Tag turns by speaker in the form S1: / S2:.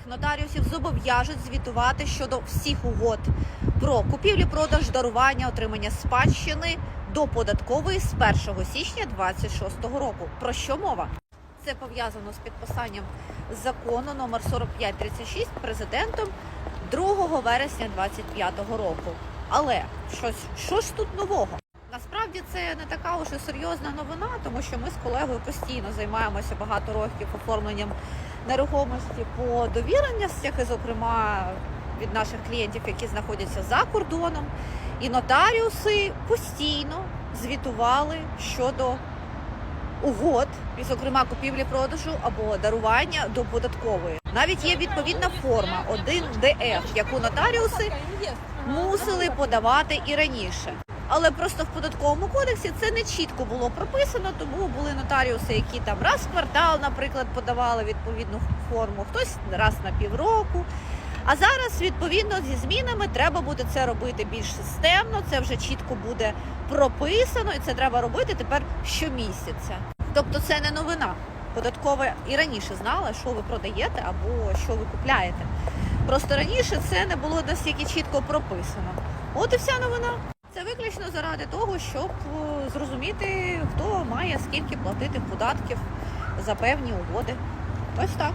S1: Всіх нотаріусів зобов'яжуть звітувати щодо всіх угод про купівлі-продаж, дарування, отримання спадщини до податкової з 1 січня 2026 року. Про що мова? Це пов'язано з підписанням закону номер 4536 президентом 2 вересня 2025 року. Але щось, що ж тут нового? Насправді це не така уже серйозна новина, тому що ми з колегою постійно займаємося багато років оформленням нерухомості по довіреностях, і, зокрема від наших клієнтів, які знаходяться за кордоном. І нотаріуси постійно звітували щодо угод, і, зокрема купівлі-продажу або дарування до податкової. Навіть є відповідна форма 1ДФ, яку нотаріуси мусили подавати і раніше. Але просто в податковому кодексі це не чітко було прописано, тому були нотаріуси, які там раз в квартал, наприклад, подавали відповідну форму, хтось раз на півроку. А зараз, відповідно, зі змінами треба буде це робити більш системно. Це вже чітко буде прописано, і це треба робити тепер щомісяця. Тобто, це не новина. Податкова і раніше знала, що ви продаєте або що ви купляєте. Просто раніше це не було настільки чітко прописано. От і вся новина. Це виключно заради того, щоб е, зрозуміти, хто має скільки платити податків за певні угоди. Ось так.